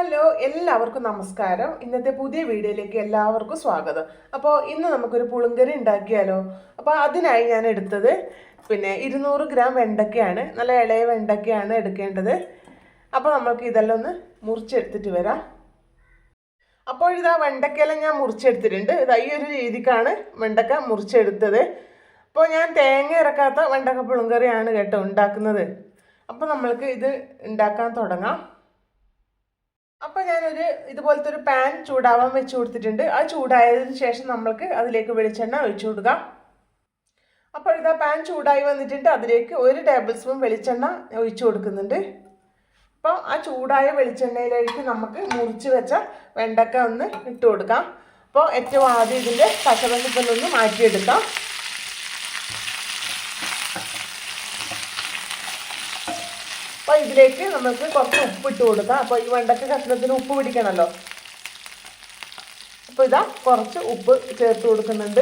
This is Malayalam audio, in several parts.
ഹലോ എല്ലാവർക്കും നമസ്കാരം. ഇന്നത്തെ പുതിയ വീഡിയോയിലേക്ക് എല്ലാവർക്കും സ്വാഗതം. അപ്പോൾ ഇന്ന് നമുക്കൊരു പുളുങ്കറി ഉണ്ടാക്കിയാലോ? അപ്പോൾ അതിനായി ഞാൻ എടുത്തത് പിന്നെ ഇരുന്നൂറ് ഗ്രാം വെണ്ടക്കയാണ് നല്ല ഇളയ വെണ്ടക്കയാണ് എടുക്കേണ്ടത്. അപ്പോൾ നമുക്ക് ഇതെല്ലാം ഒന്ന് മുറിച്ചെടുത്തിട്ട് വരാം. അപ്പോൾ ഇതാ വെണ്ടക്കയെല്ലാം ഞാൻ മുറിച്ചെടുത്തിട്ടുണ്ട്. ഇതാ ഈ ഒരു രീതിക്കാണ് വെണ്ടക്ക മുറിച്ചെടുത്തത്. അപ്പോൾ ഞാൻ തേങ്ങ ഇറക്കാത്ത വെണ്ടക്ക പുളുങ്കറിയാണ് കേട്ടോ ഉണ്ടാക്കുന്നത്. അപ്പോൾ നമ്മൾക്ക് ഇത് ഉണ്ടാക്കാൻ തുടങ്ങാം. അപ്പോൾ ഞാനൊരു ഇതുപോലത്തെ ഒരു പാൻ ചൂടാവാൻ വെച്ച് കൊടുത്തിട്ടുണ്ട്. ആ ചൂടായതിനു ശേഷം നമ്മൾക്ക് അതിലേക്ക് വെളിച്ചെണ്ണ ഒഴിച്ചു കൊടുക്കാം. അപ്പോൾ ഇതാ പാൻ ചൂടായി വന്നിട്ടുണ്ട്. അതിലേക്ക് ഒരു ടേബിൾ സ്പൂൺ വെളിച്ചെണ്ണ ഒഴിച്ചു കൊടുക്കുന്നുണ്ട്. അപ്പോൾ ആ ചൂടായ വെളിച്ചെണ്ണയിലേക്ക് നമുക്ക് മുറിച്ച് വെച്ച വെണ്ടക്ക ഒന്ന് ഇട്ട് കൊടുക്കാം. അപ്പോൾ ഏറ്റവും ആദ്യം ഇതിന്റെ പച്ചവെള്ളത്തിലൊന്ന് മാറ്റിയെടുക്കാം. അപ്പോൾ ഇതിലേക്ക് നമുക്ക് കുറച്ച് ഉപ്പ് ഇട്ട് കൊടുക്കാം. അപ്പോൾ ഈ വെണ്ടക്ക കഷ്ണത്തിന് ഉപ്പ് പിടിക്കണമല്ലോ അപ്പോൾ ഇതാ കുറച്ച് ഉപ്പ് ചേർത്ത് കൊടുക്കുന്നുണ്ട്.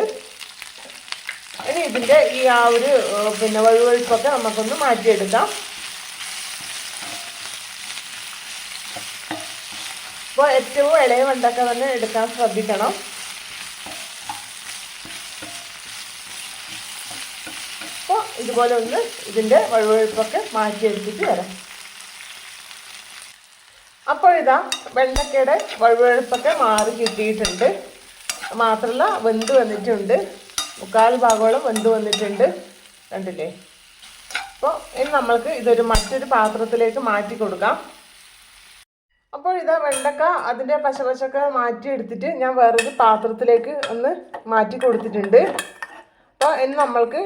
ഇനി ഇതിന്റെ ഈ ആ ഒരു പിന്നെ വഴുവഴുപ്പൊക്കെ നമുക്കൊന്ന് മാറ്റിയെടുക്കാം. അപ്പോൾ ഏറ്റവും ഇളയ വെണ്ടക്ക തന്നെ എടുക്കാൻ ശ്രദ്ധിക്കണം അപ്പോൾ ഇതുപോലെ ഒന്ന് ഇതിന്റെ വഴുവഴുപ്പൊക്കെ മാറ്റിയെടുത്തിട്ട് വരാം. അപ്പോൾ ഇതാ വെണ്ടക്കയുടെ വഴുവഴുപ്പൊക്കെ മാറി കിട്ടിയിട്ടുണ്ട്. മാത്രമല്ല വെന്ത് വന്നിട്ടുണ്ട്. മുക്കാൽ ഭാഗോളം വെന്ത് വന്നിട്ടുണ്ട്. കണ്ടില്ലേ? അപ്പോൾ ഇനി നമ്മൾക്ക് ഇതൊരു മറ്റൊരു പാത്രത്തിലേക്ക് മാറ്റി കൊടുക്കാം. അപ്പോൾ ഇതാ വെണ്ടക്ക അതിന്റെ പശപശൊക്കെ മാറ്റി എടുത്തിട്ട് ഞാൻ വേറൊരു പാത്രത്തിലേക്ക് ഒന്ന് മാറ്റി കൊടുത്തിട്ടുണ്ട്. അപ്പോൾ ഇനി നമ്മൾക്ക്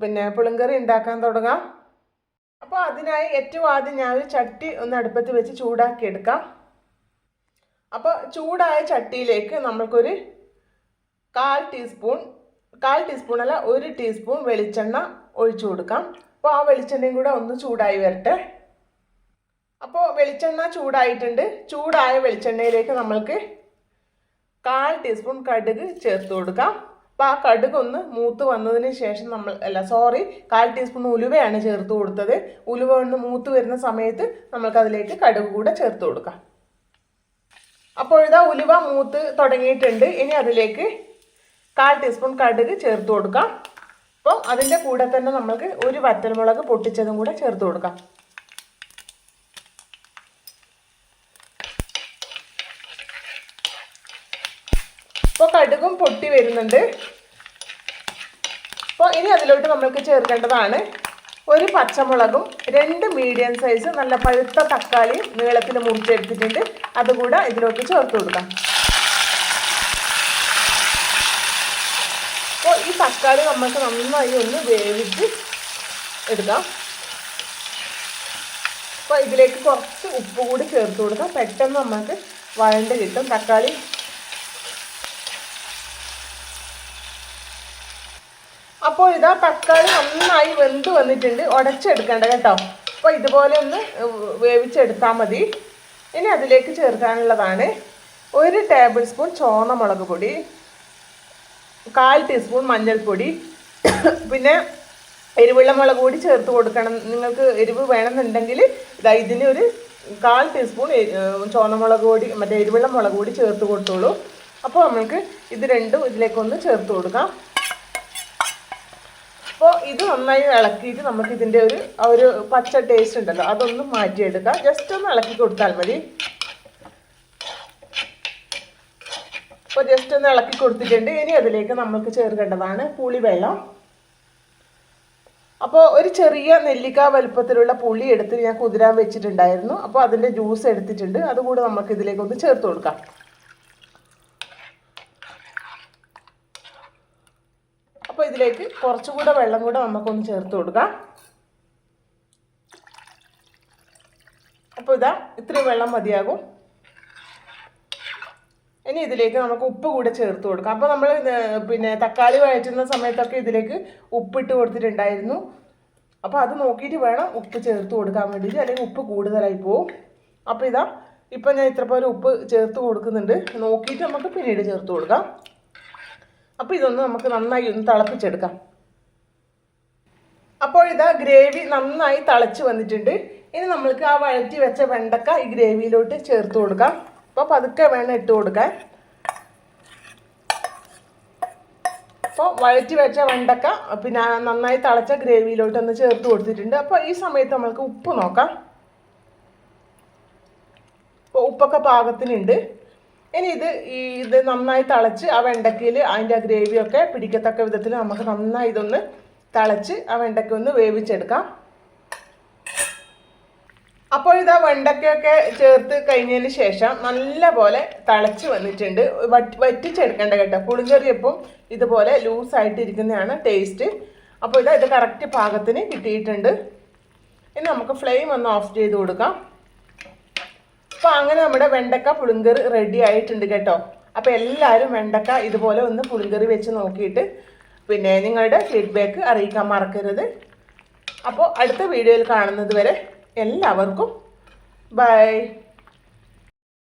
പിന്നെ പുളിങ്കറി ഉണ്ടാക്കാൻ തുടങ്ങാം. അപ്പോൾ അതിനായി ഏറ്റവും ആദ്യം ഞാൻ ഒരു ചട്ടി ഒന്ന് അടുപ്പത്ത് വെച്ച് ചൂടാക്കി എടുക്കാം. അപ്പോൾ ചൂടായ ചട്ടിയിലേക്ക് നമ്മൾക്കൊരു കാൽ ടീസ്പൂൺ കാൽ ടീസ്പൂൺ അല്ല ഒരു ടീസ്പൂൺ വെളിച്ചെണ്ണ ഒഴിച്ചു കൊടുക്കാം. അപ്പോൾ ആ വെളിച്ചെണ്ണയും കൂടെ ഒന്ന് ചൂടായി വരട്ടെ. അപ്പോൾ വെളിച്ചെണ്ണ ചൂടായിട്ടുണ്ട്. ചൂടായ വെളിച്ചെണ്ണയിലേക്ക് നമ്മൾക്ക് കാൽ ടീസ്പൂൺ കടുക് ചേർത്ത് കൊടുക്കാം. അപ്പോൾ ആ കടുക് ഒന്ന് മൂത്ത് വന്നതിന് ശേഷം നമ്മൾ അല്ല സോറി കാൽ ടീസ്പൂൺ ഉലുവയാണ് ചേർത്ത് കൊടുത്തത്. ഉലുവ ഒന്ന് മൂത്ത് വരുന്ന സമയത്ത് നമ്മൾക്കതിലേക്ക് കടുക് കൂടെ ചേർത്ത് കൊടുക്കാം. അപ്പോൾ ഇതാ ഉലുവ മൂത്ത് തുടങ്ങിയിട്ടുണ്ട്. ഇനി അതിലേക്ക് കാൽ ടീസ്പൂൺ കടുക് ചേർത്ത് കൊടുക്കാം. അപ്പോൾ അതിന്റെ കൂടെ തന്നെ നമ്മൾക്ക് ഒരു വറ്റൽമുളക് പൊട്ടിച്ചതും കൂടെ ചേർത്ത് കൊടുക്കാം. കടുകും പൊട്ടി വരുന്നുണ്ട്. അപ്പോൾ ഇനി അതിലോട്ട് നമ്മൾക്ക് ചേർക്കേണ്ടതാണ് ഒരു പച്ചമുളകും രണ്ട് മീഡിയം സൈസ് നല്ല പഴുത്ത തക്കാളി നീളത്തിൽ മുറിച്ചെടുത്തിട്ടുണ്ട്. അതുകൂടെ ഇതിലോട്ട് ചേർത്ത് കൊടുക്കാം. അപ്പോൾ ഈ തക്കാളി നമുക്ക് നന്നായി ഒന്ന് വേവിച്ച് എടുക്കാം. അപ്പോൾ ഇതിലേക്ക് കുറച്ച് ഉപ്പ് കൂടി ചേർത്ത് കൊടുക്കാം. പെട്ടെന്ന് നമുക്ക് വഴണ്ട് കിട്ടും. തക്കാളി അപ്പോൾ ഇതാ തക്കാളി നന്നായി വെന്ത് വന്നിട്ടുണ്ട്. ഉടച്ചെടുക്കണ്ട കേട്ടോ. അപ്പോൾ ഇതുപോലെ ഒന്ന് വേവിച്ചെടുത്താൽ മതി. ഇനി അതിലേക്ക് ചേർക്കാനുള്ളതാണ് ഒരു ടേബിൾ സ്പൂൺ ചോന്ന മുളക് പൊടി കാൽ ടീസ്പൂൺ മഞ്ഞൾപ്പൊടി പിന്നെ എരിവുള്ള മുളക് പൊടി ചേർത്ത് കൊടുക്കണം. നിങ്ങൾക്ക് എരിവ് വേണമെന്നുണ്ടെങ്കിൽ ഇതാ ഇതിന് ഒരു കാൽ ടീസ്പൂൺ ചുവന്ന മുളക് പൊടി മറ്റേ എരിവുള്ള മുളക് പൊടി ചേർത്ത് കൊടുത്തോളൂ. അപ്പോൾ നമുക്ക് ഇത് രണ്ടും ഇതിലേക്കൊന്ന് ചേർത്ത് കൊടുക്കാം. അപ്പോൾ ഇത് നന്നായി ഇളക്കിയിട്ട് നമുക്ക് ഇതിന്റെ ഒരു ആ ഒരു പച്ച ടേസ്റ്റ് ഉണ്ടല്ലോ അതൊന്ന് മാറ്റിയെടുക്കാം. ജസ്റ്റ് ഒന്ന് ഇളക്കി കൊടുത്താൽ മതി. അപ്പോൾ ജസ്റ്റ് ഒന്ന് ഇളക്കി കൊടുത്തിട്ടുണ്ട്. ഇനി അതിലേക്ക് നമുക്ക് ചേർക്കേണ്ടതാണ് പുളിവെള്ളം. അപ്പോൾ ഒരു ചെറിയ നെല്ലിക്ക വലുപ്പത്തിലുള്ള പുളി എടുത്ത് ഞാൻ കുതിരാൻ വെച്ചിട്ടുണ്ടായിരുന്നു. അപ്പോൾ അതിന്റെ ജ്യൂസ് എടുത്തിട്ടുണ്ട്. അതുകൂടെ നമുക്ക് ഇതിലേക്ക് ഒന്ന് ചേർത്ത് കൊടുക്കാം. ഇതിലേക്ക് കുറച്ചുകൂടെ വെള്ളം കൂടെ നമുക്കൊന്ന് ചേർത്ത് കൊടുക്കാം. അപ്പോൾ ഇതാ ഇത്രയും വെള്ളം മതിയാകും. ഇനി ഇതിലേക്ക് നമുക്ക് ഉപ്പ് കൂടെ ചേർത്ത് കൊടുക്കാം. അപ്പോൾ നമ്മൾ പിന്നെ തക്കാളി വഴറ്റുന്ന സമയത്തൊക്കെ ഇതിലേക്ക് ഉപ്പിട്ട് കൊടുത്തിട്ടുണ്ടായിരുന്നു. അപ്പോൾ അത് നോക്കിയിട്ട് വേണം ഉപ്പ് ചേർത്ത് കൊടുക്കാൻ വേണ്ടിയിട്ട് അല്ലെങ്കിൽ ഉപ്പ് കൂടുതലായി പോവും. അപ്പോൾ ഇതാ ഇപ്പം ഞാൻ ഇത്ര പോലെ ഉപ്പ് ചേർത്ത് കൊടുക്കുന്നുണ്ട്. നോക്കിയിട്ട് നമുക്ക് പിന്നീട് ചേർത്ത് കൊടുക്കാം. അപ്പോൾ ഇതൊന്ന് നമുക്ക് നന്നായി ഒന്ന് തിളപ്പിച്ചെടുക്കാം. അപ്പോൾ ഇതാ ഗ്രേവി നന്നായി തിളച്ച് വന്നിട്ടുണ്ട്. ഇനി നമ്മൾക്ക് ആ വഴറ്റി വെച്ച വെണ്ടക്ക ഈ ഗ്രേവിയിലോട്ട് ചേർത്ത് കൊടുക്കാം. അപ്പോൾ പതുക്കെ വേണം ഇട്ട് കൊടുക്കാൻ. അപ്പോൾ വഴറ്റി വെച്ച വെണ്ടക്ക പിന്നെ നന്നായി തിളച്ച ഗ്രേവിയിലോട്ട് ഒന്ന് ചേർത്ത് കൊടുത്തിട്ടുണ്ട്. അപ്പോൾ ഈ സമയത്ത് നമ്മൾക്ക് ഉപ്പ് നോക്കാം. അപ്പോൾ ഉപ്പൊക്കെ പാകത്തിനുണ്ട്. ഇനി ഇത് ഈ ഇത് നന്നായി തിളച്ച് ആ വെണ്ടക്കയിൽ അതിന്റെ ആ ഗ്രേവിയൊക്കെ പിടിക്കത്തക്ക വിധത്തിൽ നമുക്ക് നന്നായി ഇതൊന്ന് തിളച്ച് ആ വെണ്ടക്ക ഒന്ന് വേവിച്ചെടുക്കാം. അപ്പോൾ ഇതാ വെണ്ടക്കയൊക്കെ ചേർത്ത് കഴിഞ്ഞതിന് ശേഷം നല്ല പോലെ തിളച്ച് വന്നിട്ടുണ്ട്. വറ്റ് വറ്റിച്ചെടുക്കേണ്ട കേട്ടോ. പുളിങ്കറിയപ്പം ഇതുപോലെ ലൂസായിട്ട് ഇരിക്കുന്നതാണ് ടേസ്റ്റ്. അപ്പോൾ ഇതാ ഇത് കറക്റ്റ് പാകത്തിന് കിട്ടിയിട്ടുണ്ട്. ഇനി നമുക്ക് ഫ്ലെയിം ഒന്ന് ഓഫ് ചെയ്ത് കൊടുക്കാം. അപ്പോൾ അങ്ങനെ നമ്മുടെ വെണ്ടക്ക പുളിങ്കറി റെഡി ആയിട്ടുണ്ട് കേട്ടോ. അപ്പോൾ എല്ലാവരും വെണ്ടക്ക ഇതുപോലെ ഒന്ന് പുളിങ്കറി വെച്ച് നോക്കിയിട്ട് പിന്നെ നിങ്ങളുടെ ഫീഡ്ബാക്ക് അറിയിക്കാൻ മറക്കരുത്. അപ്പോൾ അടുത്ത വീഡിയോയിൽ കാണുന്നത് വരെ എല്ലാവർക്കും ബൈ